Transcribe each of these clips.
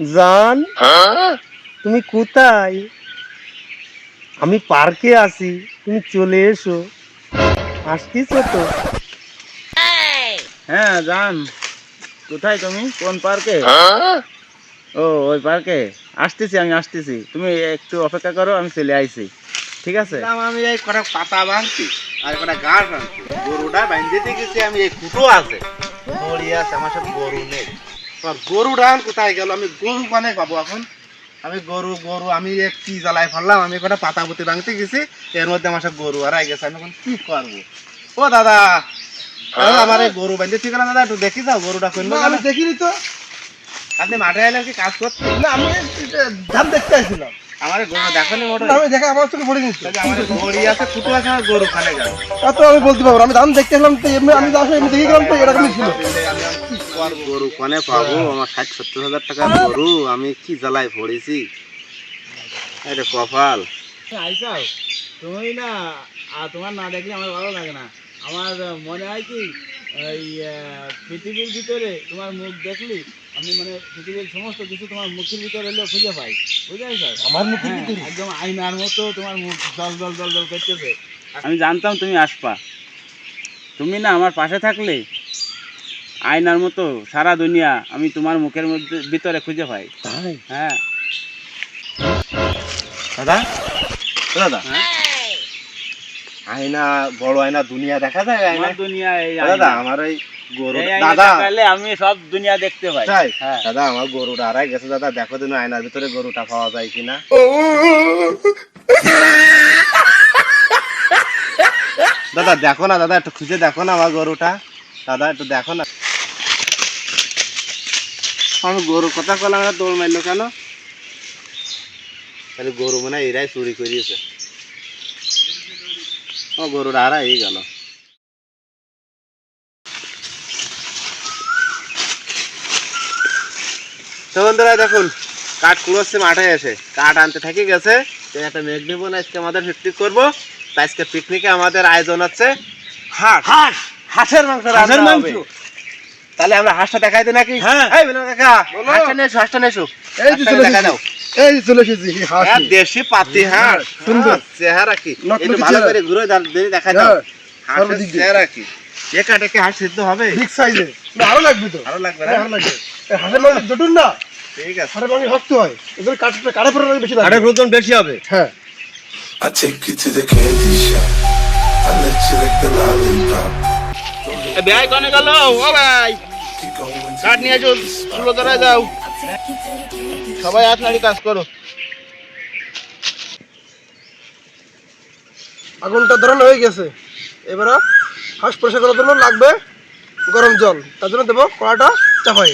জান তুমি কোথায়? আমি পার্কে আছি তুমি চলে এসো। আসতেছ তো? হ্যাঁ জান। কোথায় তুমি? কোন পার্কে? ও ওই পার্কে? আসতেছি আমি আসতেছি। তুমি একটু অপেক্ষা করো আমি চলে আইছি। ঠিক আছে? আমি এই কটা পাতা বাঁধছি আর কটা গাছ বাঁধছি। গরুটা বাঁধতে গেছি আমি এই কুটো আছে। আমার সাথে গরু নেই। গরু ডান কোথায় গেল? আমি গরু মানে পাবো এখন। আমি গরু গরু আমি এক কি জ্বালাই ফেললাম আমি কটা পাতা পুঁতি ভাঙতে গেছি এর মধ্যে আমার সাথে গরু হারাই গেছে। আমি এখন কি করব? ও দাদা আমার গরু বাঁধতে ঠিক না দাদা? একটু দেখি যাও গরুটা কোন আমি দেখিনি তো। আপনি মাঠে এলে কি কাজ করতে না আমি ধান দেখতে আসছিলাম। আমার গরু দেখেনি মোটর আমি দেখা আমার চোখে পড়ে গেছি। আমার দড়ি আছে কুটো আছে আমার গরু খানে অত আমি বলতে পারব আমি ধান দেখতে এলাম তো এমনি আমি তো আসলে এমনি দেখে গেলাম তো এরকমই ছিল। গরু কনে পাবো আমার ষাট সত্তর হাজার টাকার গরু আমি কি জ্বালায় পড়েছি আরে কপাল। আইসাও তুমি না আর তোমার না দেখলে আমার ভালো লাগে না। আমার মনে হয় কি এই পৃথিবীর ভিতরে তোমার মুখ দেখলি আমি মানে পৃথিবীর সমস্ত কিছু তোমার মুখের ভিতরে এলেও খুঁজে পাই। বুঝতে পারছ আমার মুখে হ্যাঁ, একদম আয়নার মতো তোমার মুখ জল জল জল জল করতেছে। আমি জানতাম তুমি আসবা। তুমি না আমার পাশে থাকলে আয়নার মতো সারা দুনিয়া আমি তোমার মুখের মধ্যে ভিতরে খুঁজে পাই। তাই? হ্যাঁ। দাদা? দাদা। হ্যাঁ। আয়না বড় আয়না দুনিয়া দেখা যায় আয়না দুনিয়া এই দাদা আমার ওই গরু দাদা। পেলে আমি সব দুনিয়া দেখতে পাই। তাই? হ্যাঁ। দাদা আমার গরুটা হারাই গেছে দাদা। দেখো দিন আয়নার ভিতরে গরুটা পাওয়া যায় কিনা। দাদা দেখো না দাদা একটু খুঁজে দেখো না আমার গরুটা। দাদা একটু দেখো না। আমি গরু কথা কলাম না দৌড় মারলো কেন? তাহলে গরু মনে হয় এরাই চুরি করিয়েছে। ও গরুটা হারা এই গেল। তো বন্ধুরা দেখুন কাঠ কুড়োচ্ছে মাঠে এসে। কাঠ আনতে থাকি গেছে একটা মেঘ নেব না আজকে আমাদের পিকনিক করব। আজকে পিকনিকে আমাদের আয়োজন হচ্ছে হাঁস। হাঁস হাঁসের মাংস হাঁসের মাংস? তাহলে আমরা হাঁসটা দেখাই দিই নাকি? হ্যাঁ। এই কাকা হাঁসটা হাঁসটা নিয়ে এসো। এই যে চলে দাও। এই যে চলে এসেছি হাসি হ্যাঁ, দেশি পাতি হাঁস। সুন্দর। হ্যাঁ, চেহারা কি? একটু ভালো করে ঘুরে দাও- দিদি দেখাই দাও। হ্যাঁ, হাঁসের চেহারা কি? এ কাটে কি হাঁস সিদ্ধ হবে? বিগ সাইজে। না আরও লাগবে তো। ভালো লাগবে হ্যাঁ, ভালো লাগবে। এই হাঁসের মাংস জটুন না। ঠিক আছে। হাঁসের মাংস শক্ত হয়। এদের পরে বেশি লাগবে। ওজন বেশি হবে। হ্যাঁ। I take you to the candy shop. I let you lick the lollipop. ভাই কনে গেল? ও ভাই। Keep going to কাঠ নিয়ে চুলো ধরে যাও সবাই আপনারই কাজ করো। আগুনটা ধরানো হয়ে গেছে। এবার হাঁস পরিষ্কার করার জন্য লাগবে গরম জল। তার জন্য দেবো কড়াটা চাপাই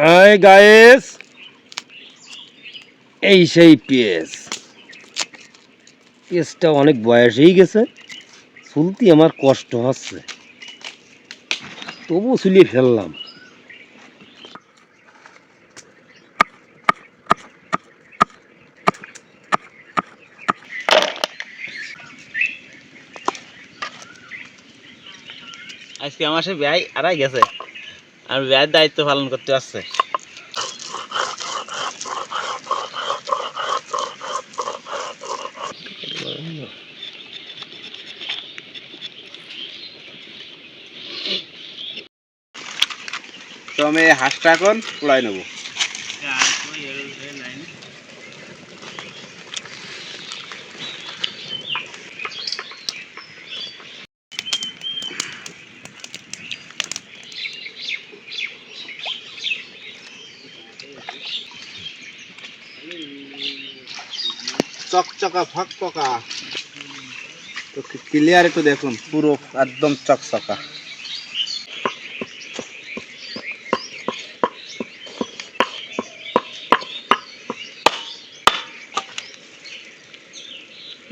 হাই গায়েস এই সেই পেস পেসটা অনেক বয়স হয়ে গেছে। চুলতি আমার কষ্ট হচ্ছে। তবু চুলিয়ে ফেললাম। আজকে আমার সে ব্যয় আড়াই গেছে। আর ব্যয়ের দায়িত্ব পালন করতে আসছে তো আমি হাঁসটা এখন উড়াই নেব। চকচকা ফকফকা তো ক্লিয়ার একটু দেখুন পুরো একদম চকচকা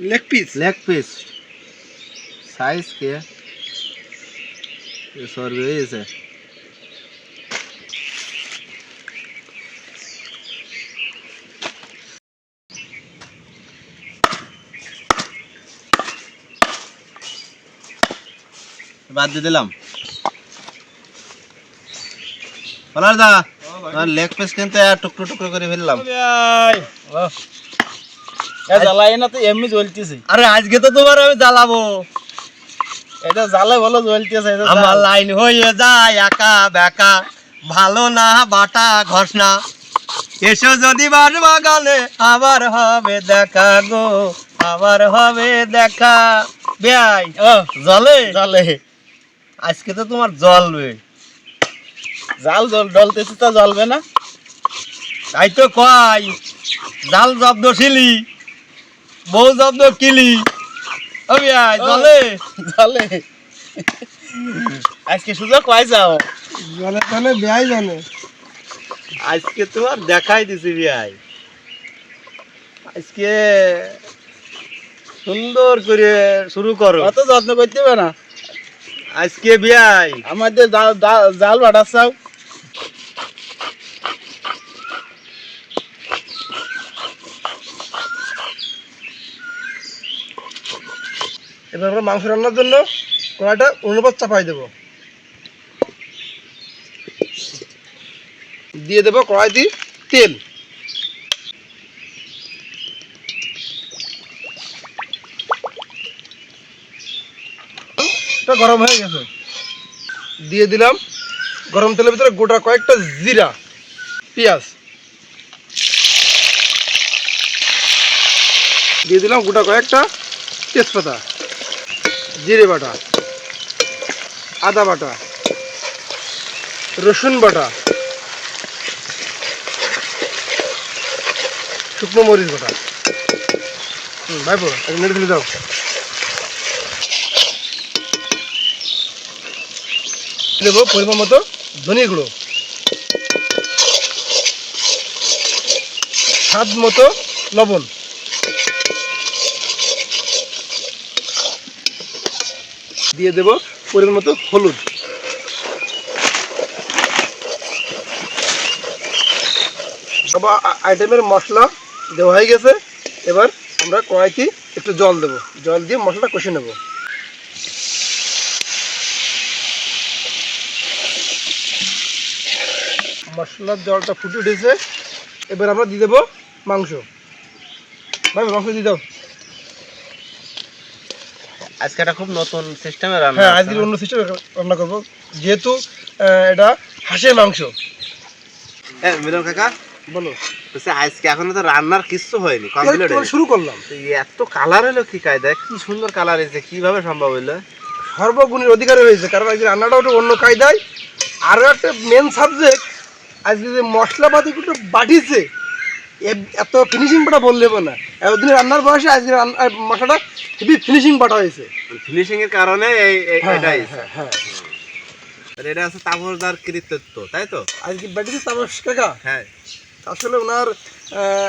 leg piece leg piece size के ये सौ रुपये से বাদ দিয়ে দিলাম। বলার দা আর লেগ পিস কিন্তু আর টুকরো টুকরো করে ফেললাম। জ্বালাই না তো এমনি জ্বলতেছে। আরে আজকে তো তোমার আমি জ্বালাবো। এটা জ্বালাই বলো জ্বলতেছে আমার লাইন হয়ে যায় একা বেকা। ভালো না বাটা ঘষনা এসো যদি বাস বাগানে আবার হবে দেখা গো। আবার হবে দেখা। বেয়াই ও জলে জ্বলে। আজকে তো তোমার জ্বলবে। জাল জল ডলতেছে তো জ্বলবে না। তাই তো কয় জাল জব্দ শিলি বউ জব্দ কিলি। জলে জ্বলে? আজকে সুযোগ পাই যাও? জলে তাহলে বেয়াই জানে আজকে তোমার দেখাই দিছি বিয়াই। আজকে সুন্দর করে শুরু করো। অত যত্ন করতে হবে না। আজকে বিয়াই। আমাদের জাল- বাড়াচ্ছাও। এবার আমরা মাংস রান্নার জন্য কড়াইটা অনুপাত চাপাই দেব। দিয়ে দেবো কড়াইতে তেল। এটা গরম হয়ে গেছে। দিয়ে দিলাম গরম তেলের ভিতরে গোটা কয়েকটা জিরা, পেঁয়াজ। দিয়ে দিলাম গোটা কয়েকটা তেজপাতা, জিরে বাটা, আদা বাটা, রসুন বাটা, শুকনো মরিচ বাটা। এক নেড়ে ফেলে দাও। দেবো পরিমাণ মতো ধনিয়া গুঁড়ো। স্বাদ মতো লবণ। দিয়ে দেব পরিমাণ মতো হলুদ। সব আইটেমের মশলা দেওয়া হয়ে গেছে। এবার আমরা কড়াইতে একটু জল দেবো। জল দিয়ে মশলাটা কষে নেব। মশলার জলটা ফুটে উঠেছে। এবার আমরা দিয়ে দেবো মাংস। ভাই মাংস দিয়ে দাও। আজকে একটা খুব নতুন সিস্টেমে রান্না হ্যাঁ আজকে অন্য সিস্টেমে রান্না করব। যেহেতু এটা হাঁসের মাংস। হ্যাঁ মিলন কাকা বলো। বলছে আজকে এখনও তো রান্নার কিচ্ছু হয়নি কমপ্লিট শুরু করলাম। এত কালার হলো কি কায়দা? কি সুন্দর কালার হয়েছে কীভাবে সম্ভব হইল সর্বগুণের অধিকার হয়েছে কারণ আজকে রান্নাটা ওটা অন্য কায়দায়। আরও একটা মেন সাবজেক্ট আজকে যে মশলাপাতিগুলো বাটিছে এত ফিনিশিং বাটা বললে না। এতদিন রান্নার বয়সে আজকে মশলাটা হেভি ফিনিশিং বাটা হয়েছে। ফিনিশিং এর কারণে এই হ্যাঁ, এটাই হ্যাঁ, হ্যাঁ আর এটা আছে তাপসদার কৃতিত্ব তাই তো? আজকে বাটিছে তাপস কাকা। হ্যাঁ। আসলে ওনার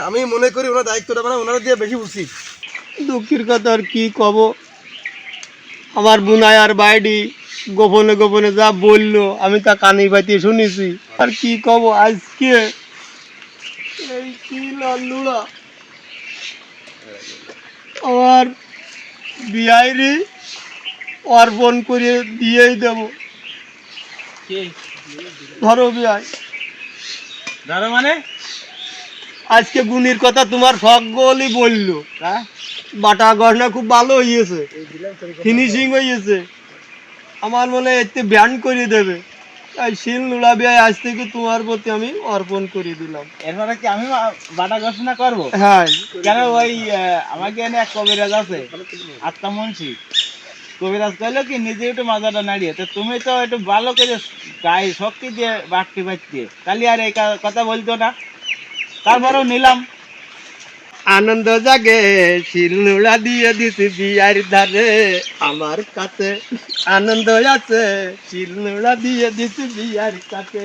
আমি মনে করি ওনার দায়িত্বটা মানে ওনার দিয়ে বেশি উচিত। দুঃখের কথা আর কি কব? আমার বুনাই আর বাইডি গোপনে গোপনে যা বলল আমি তা কানি পাইতে শুনেছি। আর কি কব আজকে? এই কি লাল্লুড়া? আমার বিয়াইরি অর্পণ করে দিয়েই দেব। ধরো বিয়াই। ধরো মানে? আজকে গুনির কথা তোমার সকলই বলল। হ্যাঁ? বাটা গহনা খুব ভালো হয়েছে ফিনিশিং হয়েছে আমার মনে এতে ব্যান করে দেবে। তাই শিল নুড়া বিয়ে আজ থেকে তোমার প্রতি আমি অর্পণ করে দিলাম। এরপরে কি আমি বাটা ঘোষণা করব? হ্যাঁ। কেন ওই আমাকে এনে এক কবিরাজ আছে আত্মা মুন্সি। কবিরাজ কইলো কি নিজে একটু মাজাটা নাড়িয়ে। তো তুমি তো একটু ভালো করে গায়ে শক্তি দিয়ে বাটতে বাটতে তাহলে আর এই কথা বলতো না। তারপরেও নিলাম। আনন্দ জাগে শিল নুড়া দিয়ে দিছি বিয়ার ধারে। আমার কাছে আনন্দ আছে শিল নুড়া দিয়ে দিছি বিয়ার কাছে।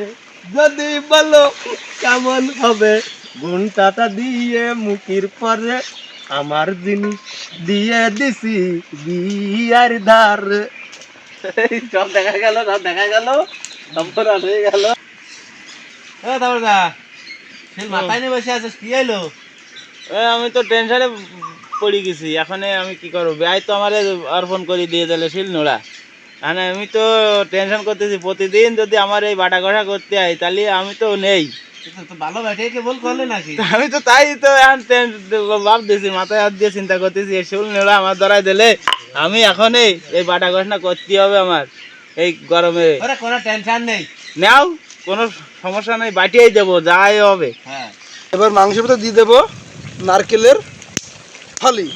যদি বলো কেমন হবে ঘুমটাটা দিয়ে মুখির পরে আমার জিনিস দিয়ে দিছি বিয়ার ধারে। সব দেখা গেল সব দেখা গেল তারপর হয়ে গেল। তারপর দা মাথায় নিয়ে বসে আছিস কি এলো আমি তো টেনশনে পড়ে গেছি। এখন আমি কি করব? ব্যয় তো আমার অর্পণ করে দিয়ে দিলে শিল নোড়া। মানে আমি তো টেনশন করতেছি। প্রতিদিন যদি আমার এই বাটা কষা করতে হয় তাহলে আমি তো নেই। তো আমি তো তাই তো ভাবতেছি মাথায় হাত দিয়ে চিন্তা করতেছি এই শুল নেড়া আমার ধরাই দিলে আমি এখনই এই বাটা কষা করতে হবে আমার এই গরমে। কোনো টেনশন নেই। নাও কোনো সমস্যা নেই বাটিয়েই দেবো যাই হবে। হ্যাঁ। এবার মাংসের ভিতরে দিয়ে দেবো। নারকেলের ফালি।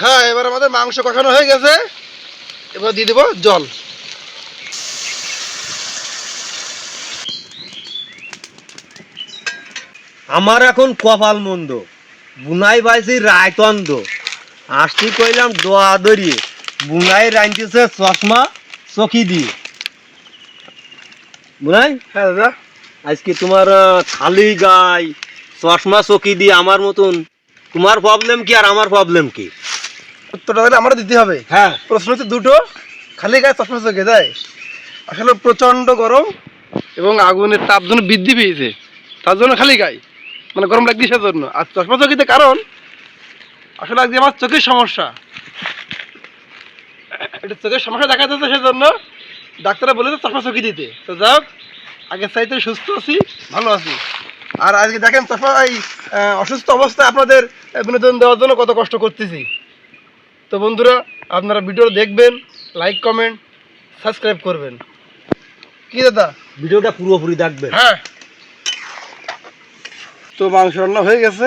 হ্যাঁ এবার আমাদের মাংস কষানো হয়ে গেছে। এবার দিয়ে দেবো জল। আমার এখন কপাল মন্দ। বুনাই পাইছি রায়তন্দ আসছি কইলাম দোয়া দরিয়ে বুনাই রাইনতেছে চশমা চকি দিয়ে। বুনাই হ্যাঁ দাদা। আজকে তোমার খালি গাই চশমা চকি দিয়ে আমার মতন। তোমার প্রবলেম কি আর আমার প্রবলেম কি? উত্তরটা তাহলে আমারও দিতে হবে। হ্যাঁ। প্রশ্ন হচ্ছে দুটো। খালি গায়ে চশমা চোখে দেয় আসলে প্রচণ্ড গরম এবং আগুনের তাপ জন্য বৃদ্ধি পেয়েছে তার জন্য খালি গায়ে মানে গরম লাগছে সেজন্য। আর চশমা চকিতে কারণ আসলে আজকে আমার চোখের সমস্যা। এটা চোখের সমস্যা দেখা যাচ্ছে সেজন্য ডাক্তাররা বলেছে চশমা চোখে দিতে। তো যাক আগের চাইতে সুস্থ আছি ভালো আছি। আর আজকে দেখেন চশমা এই অসুস্থ অবস্থায় আপনাদের বিনোদন দেওয়ার জন্য কত কষ্ট করতেছি। তো বন্ধুরা আপনারা ভিডিও দেখবেন লাইক কমেন্ট সাবস্ক্রাইব করবেন। কি দাদা? ভিডিওটা পুরোপুরি দেখবেন। হ্যাঁ। তো মাংস রান্না হয়ে গেছে।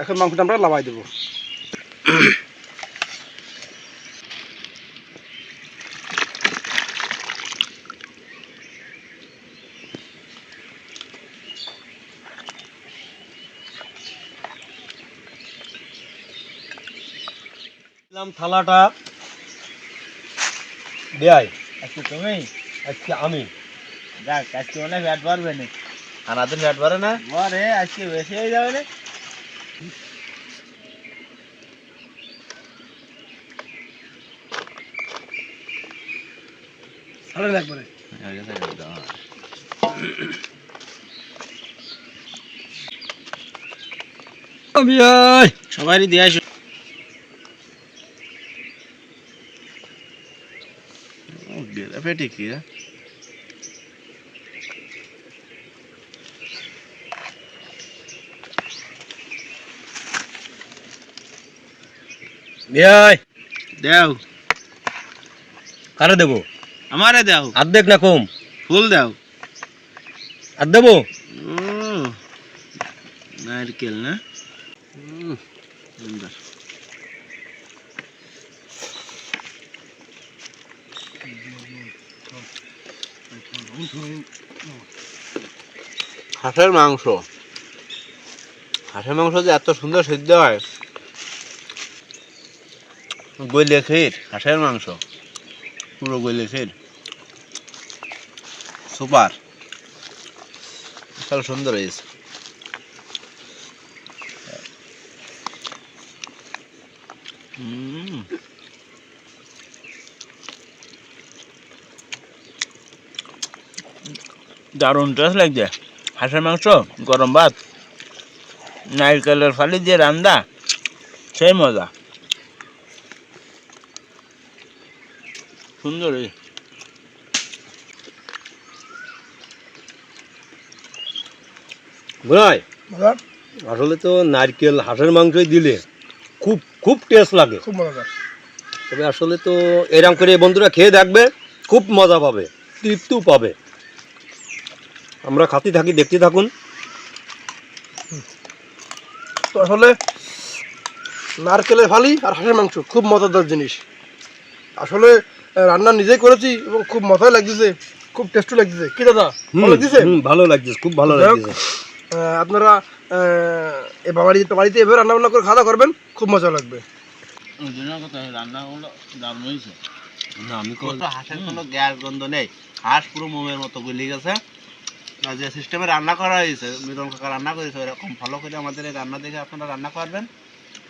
এখন মাংসটা আমরা লাভাই দেবো। দিলাম থালাটা। দেয় আজকে তুমি আজকে আমি। যাক আজকে অনেক ফ্যাট বাড়বে না আনাদিন ব্যাট বারে না আজকে বেশি হয়ে যাবে না একবারে। আমি সবারই দিয়ে আসো। পেটি কি দেও। কারে দেবো? আমারে দাও। অর্ধেক না কম? ফুল দাও। আর দেবো? নারকেল না? সুন্দর। হাঁসের মাংস। হাঁসের মাংস যে এত সুন্দর সিদ্ধ হয়। গইলে ক্ষীর হাঁসের মাংস। পুরো ক্ষীর সুপার। বিশাল সুন্দর হয়েছে দারুণ টেস্ট লাগছে। হাঁসের মাংস গরম ভাত নারকেলের ফালি দিয়ে রান্দা সেই মজা। সুন্দর এই। দাদা আসলে তো নারকেল হাঁসের মাংসই দিলে খুব খুব টেস্ট লাগে। খুব মজাদার তবে আসলে তো এরকম করে বন্ধুরা খেয়ে দেখবে খুব মজা পাবে তৃপ্তিও পাবে। আমরা খাতি থাকি দেখতে থাকুন। তো আসলে নারকেলের ফালি আর হাঁসের মাংস খুব মজাদার জিনিস। আসলে রান্না নিজেই করেছি এবং খুব মজাই লাগতেছে খুব টেস্টও লাগতেছে। কি দাদা ভালো লাগতেছে? ভালো লাগছে খুব ভালো লাগছে আপনারা এ বাড়িতে বাড়িতে এভাবে রান্না বান্না করে খাওয়া করবেন খুব মজা লাগবে। রান্নাগুলো দারুণ হয়েছে। না আমি হাঁসের কোনো গ্যাস গন্ধ নেই। হাঁস পুরো মোমের মতো গলি গেছে। যে সিস্টেমে রান্না করা হয়েছে মিলন কাকা রান্না করেছে এরকম ফলো করে আমাদের এই রান্না দেখে আপনারা রান্না করবেন।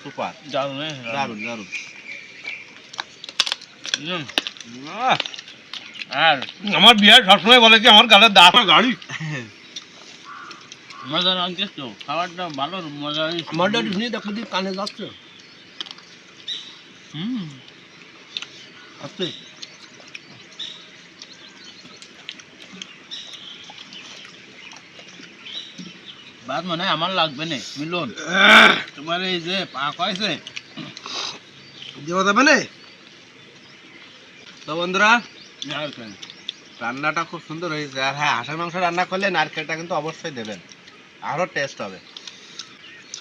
সুপার। দারুণ দারুণ। দারুণ! আর আমার বিয়ে সবসময় বলে কি আমার গালের দাঁত গাড়ি। মজা রাখছিস তো খাবারটা ভালো মজা আমারটা একটু শুনিয়ে দেখো দি কানে যাচ্ছে। হুম। ভাত মানে আমার লাগবে না মিলন। তোমার এই যে পাক হয়েছে দেওয়া যাবে না? তো বন্ধুরা রান্নাটা খুব সুন্দর হয়েছে। আর হ্যাঁ হাঁসের মাংস রান্না করলে নারকেলটা কিন্তু অবশ্যই দেবেন। আরও টেস্ট হবে।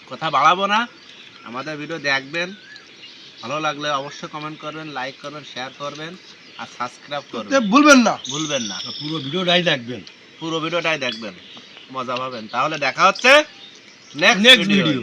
কথা বাড়াবো না। আমাদের ভিডিও দেখবেন। ভালো লাগলে অবশ্যই কমেন্ট করবেন লাইক করবেন শেয়ার করবেন আর সাবস্ক্রাইব করবেন। ভুলবেন না। ভুলবেন না। পুরো ভিডিওটাই দেখবেন। পুরো ভিডিওটাই দেখবেন। মজা পাবেন। তাহলে দেখা হচ্ছে নেক্সট ভিডিও